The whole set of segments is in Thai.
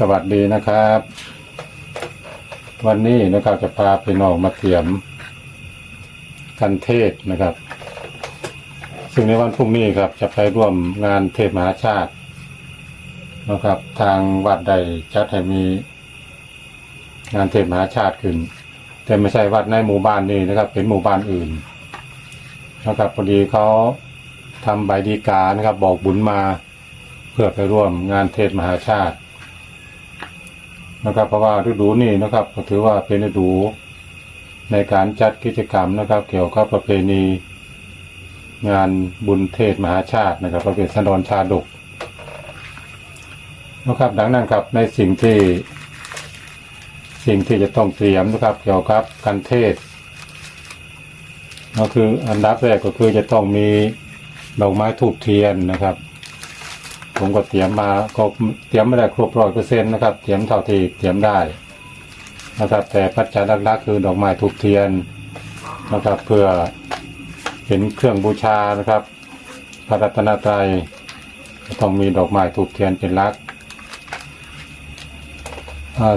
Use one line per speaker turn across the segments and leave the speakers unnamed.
สวัสดีนะครับ วันนี้นะครับจะพาพี่น้องมาเตรียม กันเทศนะครับ ซึ่งในวันพรุ่งนี้ครับ จะไปร่วมงานเทศมหาชาตินะครับ ทางวัดใดจัดให้มี งานเทศมหาชาติขึ้น แต่ไม่ใช่วัดในหมู่บ้านนี้นะครับ เป็นหมู่บ้านอื่นนะครับพอดีเขาทำใบดีกานะครับ บอกบุญมา เพื่อไปร่วมงานเทศมหาชาติ นะครับ เพราะว่าฤดูนี้นะครับก็ถือว่าเป็นฤดูในการจัดกิจกรรมนะครับ เกี่ยวกับประเพณี งานบุญเทศมหาชาตินะครับ ประเพณีสันดรชาดกนะครับ ดังนั้นครับในสิ่งที่สิ่งที่จะต้องเตรียมนะครับ เกี่ยวกับการเทศก็คืออันดับแรกก็คือจะต้องมีดอกไม้ถูกเทียนนะครับ ผมก็เตรียมมาก็เตรียมไม่ได้ครบร้อยเปอร์เซ็นต์นะครับเตรียมเท่าที่เตรียมได้นะครับ แต่ปัจจัยหลักๆคือดอกไม้ถูกเทียนนะครับ เพื่อเป็นเครื่องบูชานะครับ พระรัตนตรัยต้องมีดอกไม้ถูกเทียนเป็นหลัก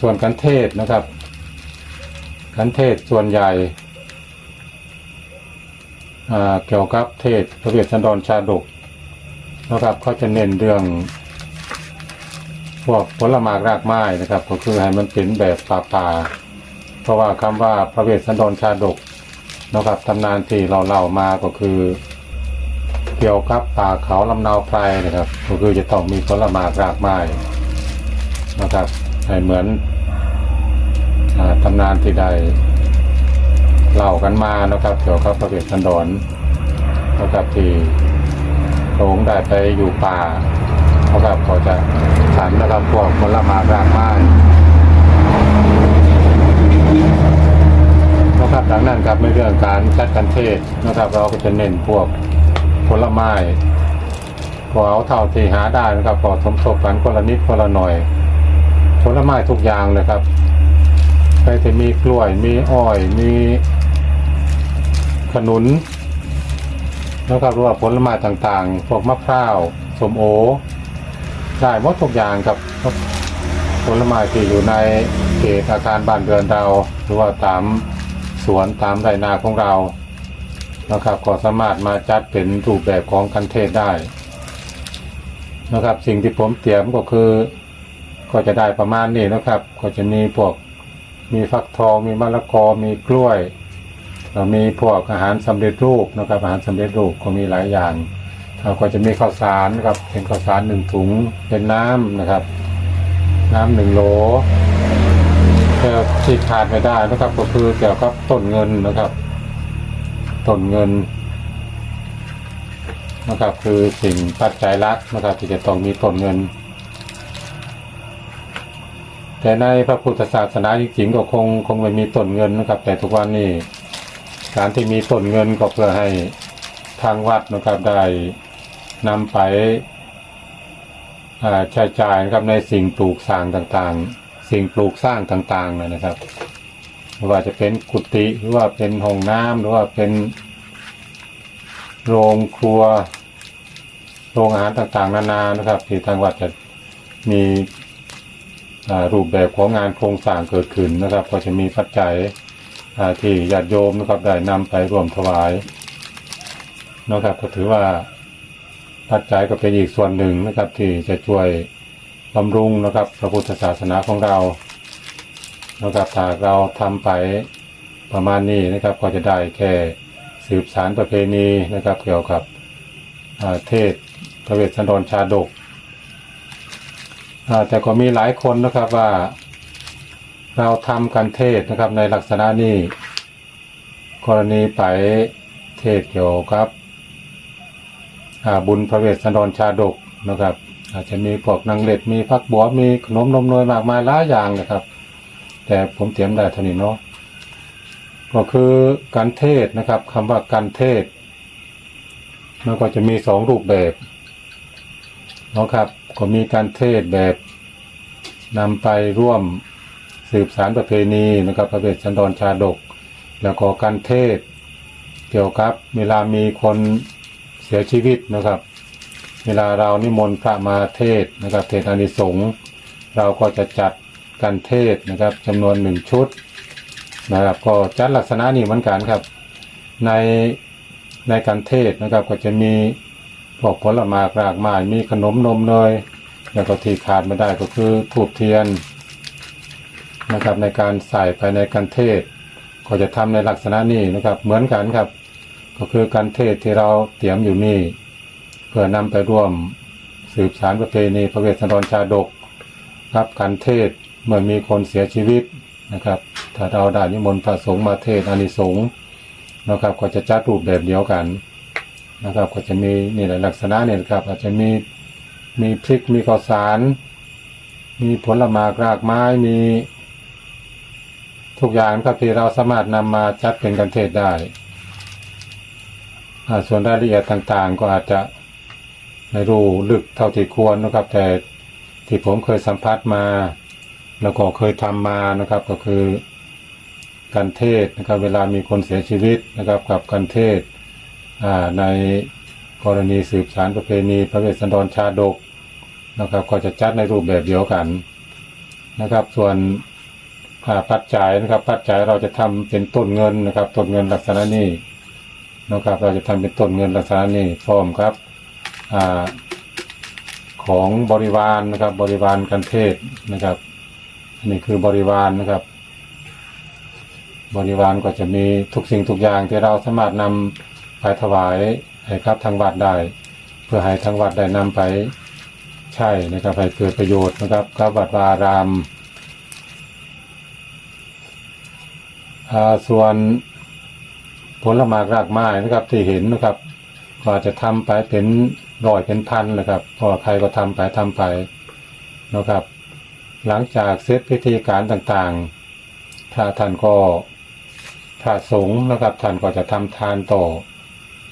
ส่วนกันเทศนะครับ กันเทศส่วนใหญ่เกี่ยวกับเทศพระเวสสันดรชาดก นะครับเขาจะเน้นเรื่อง พวกผลไม้รากไม้นะครับ ก็คือให้มันเป็นแบบป่าป่าเพราะว่าคำว่าพระเวสสันดรชาดกนะครับตำนานที่เราเล่ามาก็คือ เกี่ยวกับป่าเขาลำนาวไพรนะครับ ก็คือจะต้องมีผลไม้รากไม้นะครับให้เหมือนอตำนานที่ได้เล่ากันมานะครับ เกี่ยวกับพระเวสสันดรนะครับที่ พระองได้ไปอยู่ป่านะครับก็จะฉันนะครับพวกผลไม้รากไม้นะครับดังนั้นครับในเรื่องการจัดการเทศนะครับ เราก็จะเน้นพวกผลไม้ก็เอาเท่าที่หาได้นะครับพอสมทบกันคนละนิดคนละหน่อย ผลไม้ทุกอย่างเลยครับไปจะมีกล้วยมีอ้อยมีขนุน แล้วก็รวมผลไม้ต่างๆพวกมะพร้าวสมโอ ได้หมดทุกอย่างครับผลไม้ที่อยู่ในเขตอาคารบ้านเรือนเรา หรือว่าตามสวนตามไรนาของเรานะครับก็สามารถมาจัดเป็นรูปแบบของกันเทศได้ นะครับ สิ่งที่ผมเตรียมก็คือ ก็จะได้ประมาณนี้นะครับ ก็จะมีพวกมีฟักทองมีมะละกอมีกล้วย มีพวกอาหารสำเร็จรูปนะครับ อาหารสำเร็จรูปก็มีหลายอย่างแล้วก็จะมีข้าวสารนะครับเป็นข้าวสารหนึ่งถุงเป็นน้ำนะครับ น้ำหนึ่งโหลที่ขาดไม่ได้นะครับ ก็คือเกี่ยวกับต้นเงินนะครับต้นเงินนะครับ คือสิ่งปัจจัยลักนะครับ ที่จะต้องมีต้นเงิน แต่ในพระพุทธศาสนาจริงๆก็คงคงไม่มีต้นเงินนะครับ แต่ทุกวันนี้ การที่มีต้นเงินก็เพื่อให้ทางวัดนะครับได้นำไปใช้จ่ายนะครับในสิ่งปลูกสร้างต่างๆ สิ่งปลูกสร้างต่างๆนะครับไม่ว่าจะเป็นกุฏิหรือว่าเป็นห้องน้ำหรือว่าเป็นโรงครัว โรงอาหารต่างๆ นานานะครับ ที่ทางวัดจะมีรูปแบบของงานโครงสร้างเกิดขึ้นนะครับ ก็จะมีปัจจัยอ่า ที่ญาติโยมนะครับได้นำไปร่วมถวายนะครับก็ถือว่าปัจจัยก็เป็นอีกส่วนหนึ่งนะครับ ที่จะช่วยบำรุงนะครับ พระพุทธศาสนาของเรานะครับถ้าเราทำไปประมาณนี้นะครับ ก็จะได้แค่สืบสารประเพณีนะครับ เกี่ยวกับเทศพระเวสสันดรชาดกแต่ก็มีหลายคนนะครับว่า เราทำกันเทศนะครับในลักษณะนี้กรณีไปเทศเกี่ยวกับบุญพระเวสสันดรชาดกนะครับ อาจจะมีพวกนางเล็ดมีพักบัวมีขนมนมนวยมากมายหลายอย่างนะครับ แต่ผมเตรียมได้เท่านี้เนาะก็คือการเทศนะครับคำว่าการเทศมันก็จะมีสองรูปแบบนะครับก็มีการเทศแบบนำไปร่วม สืบสารประเพณีนะครับพระเวสสันดรชาดก แล้วก็การเทศ เกี่ยวกับเวลามีคนเสียชีวิตนะครับ เวลาเรานิมนต์พระมาเทศนะครับเทศอานิสงส์เราก็จะจัดกันเทศนะครับจำนวนหนึ่งชุดนะครับก็จัดลักษณะนี้เหมือนกันครับ ในในการเทศนะครับก็จะมีพวกผลไม้รากไม้มีขนมนมเนยแล้วก็ที่ขาดไม่ได้ก็คือถูกเทียน นะครับในการใส่ไปในการเทศ ก็จะทำในลักษณะนี้นะครับ เหมือนกันครับ ก็คือการเทศที่เราเตรียมอยู่นี่ เพื่อนำไปร่วมสืบสารประเพณีพระเวสสันดรชาดกครับการเทศเมื่อมีคนเสียชีวิตนะครับ ถ้าเราได้นิมนต์พระสงฆ์มาเทศอานิสงส์นะครับ ก็จะจัดรูปแบบเดียวกันนะครับ ก็จะมีนี่แหละลักษณะเนี่ยนะครับ อาจจะมีมีพริกมีข้าวสาร มีผลไม้รากไม้มี ทุกอย่างครับที่เราสามารถนำมาจัดเป็นกันเทศได้ ส่วนรายละเอียดต่างๆ ก็อาจจะไม่รู้ลึกเท่าที่ควรนะครับ แต่ที่ผมเคยสัมผัสมา แล้วก็เคยทำมานะครับ ก็คือการเทศนะครับ เวลามีคนเสียชีวิตนะครับ กับการเทศในกรณีสืบสารประเพณีพระเวสสันดรชาดกนะครับ ก็จะจัดในรูปแบบเดียวกันนะครับ ส่วน อ่าปัจจัยนะครับปัจจัยเราจะทำเป็นต้นเงินนะครับต้นเงินลักษณะนี้นะครับ เราจะทำเป็นต้นเงินลักษณะนี้พร้อมครับอ่าของบริวารนะครับ บริวารกันเทศนะครับอันนี้คือบริวารนะครับ บริวารก็จะมีทุกสิ่งทุกอย่างที่เราสามารถนำไปถวายให้ครับทางวัดได้ เพื่อให้ทางวัดได้นำไปใช้นะครับให้เกิดประโยชน์นะครับกับวัดวาอาราม อ่าส่วนผลไม้รากไม้นะครับที่เห็นนะครับก็อาจจะทำไปเป็นร้อยเป็นพันนะครับเพอใครก็ทำไปทำไปนะครับ หลังจากเสร็จพิธีการต่างๆถ้าท่านก็พระสงฆ์นะครับท่านก็จะทำทานต่อ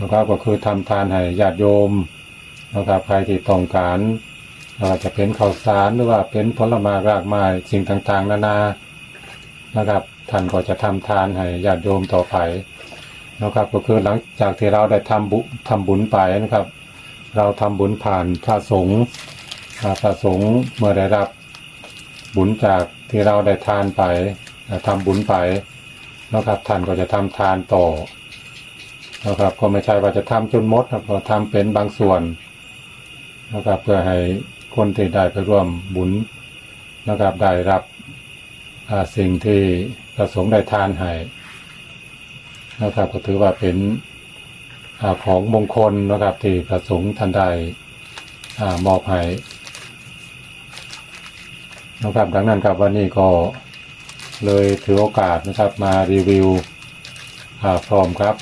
นะครับก็คือทำทานให้ญาติโยมนะครับใครที่ต้องการไม่ว่าจะเป็นข้าวสารหรือว่าเป็นผลไม้รากไม้สิ่งต่างๆ นานาน นะครับท่านก็จะทำทานให้ญาติโยมต่อไปนะครับ ก็คือหลังจากที่เราได้ทำบุทำบุญไปนะครับ เราทำบุญผ่านพระสงฆ์พระสงฆ์เมื่อได้รับบุญจากที่เราได้ทานไปอ่าทำบุญไปนะครับท่านก็จะทำทานต่อนะครับก็ไม่ใช่ว่าจะทำจนหมดนะครับก็ทำเป็นบางส่วนนะครับเพื่อให้คนที่ได้ไปร่วมบุญนะครับได้รับ สิ่งที่ประสงค์ได้ทานให้นะครับก็ถือว่าเป็นอของมงคลนะครับที่ประสงค์ท่านได้อามอบให้นะครับดังนั้นครับวันนี้ก็เลยถือโอกาสนะครับมารีวิวพร้อมครับ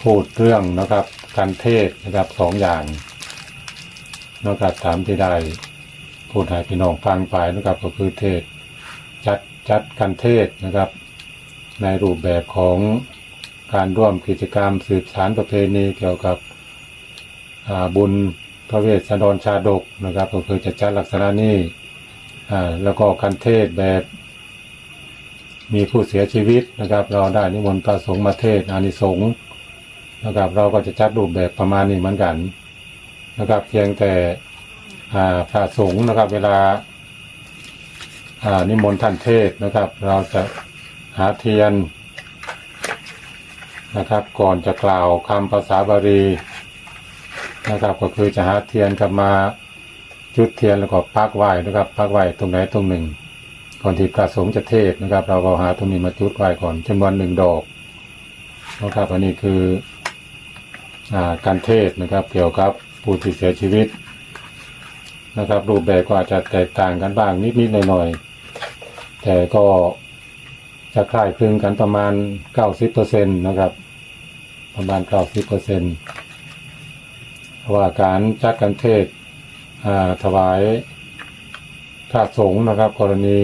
พูดเรื่องนะครับการเทศนะครับสองอย่างนะครับตามที่ได้พูดให้พี่น้องฟังไปนะครับก็คือเทศ จัดจัดการเทศนะครับ ในรูปแบบของการร่วมกิจกรรมสืบสารประเพณีเกี่ยวกับบุญพระเวสสันดรชาดกนะครับก็คือจะจัดลักษณะนี้แล้วก็การเทศแบบมีผู้เสียชีวิตนะครับ เราได้นิมนต์พระสงฆ์มาเทศอานิสงส์นะครับ เราก็จะจัดรูปแบบประมาณนี้เหมือนกันนะครับ เพียงแต่อ่าพระสงฆ์นะครับ เวลา นิมนต์ท่านเทศนะครับ เราจะหาเทียนนะครับ ก่อนจะกล่าวคำภาษาบาลีนะครับ ก็คือจะหาเทียนกลับมาจุดเทียนแล้วก็ปักไหว้นะครับปักไหว้ตรงไหนตรงหนึ่ง ก่อนที่พระสงฆ์จะเทศนะครับ เราก็หาตรงนี้มาจุดไหว้ก่อนจำนวนหนึ่งดอกนะครับอันนี้คืออการเทศนะครับเกี่ยวกับผู้ที่เสียชีวิตนะครับรูปแบบก็อาจจะแตกต่างกันบ้างนิดๆหน่อยๆ แต่ก็จะคล้ายคลึงกันประมาณ 90%นะครับ ประมาณ 90%เพราะว่าการจัดการเทศถวายพระสงฆ์นะครับ กรณี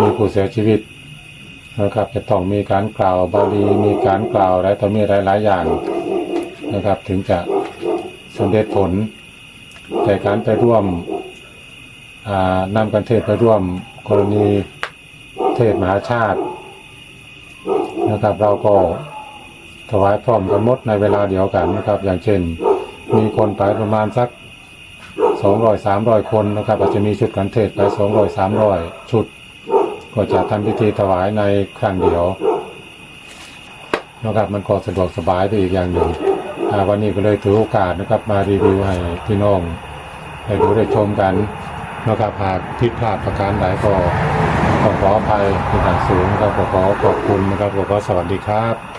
มีผู้เสียชีวิตนะครับ จะต้องมีการกล่าวบาลีมีการกล่าวอะไรต่อมีหลายๆอย่างนะครับ ถึงจะสำเร็จผล แต่การไปร่วมนำกันเทศไปร่วมกรณี เทศมหาชาตินะครับ เราก็ถวายพร้อมกันหมดในเวลาเดียวกันนะครับ อย่างเช่น มีคนไปประมาณสักสองร้อยสามร้อยคนนะครับ อาจจะมีชุดกันเทศไปสองร้อยสามร้อยชุด ก็จะทำพิธีถวายในครั้งเดียวนะครับมันก็สะดวกสบายไปอีกอย่างหนึ่งวันนี้ก็เลยถือโอกาสนะครับ มารีวิวให้พี่น้องได้ดูได้ชมกันนะครับหากผิดพลาดประการใดก็ ขอขออภัยเป็นอย่างสูงนะครับขอขอขอบคุณนะครับขอขอสวัสดีครับ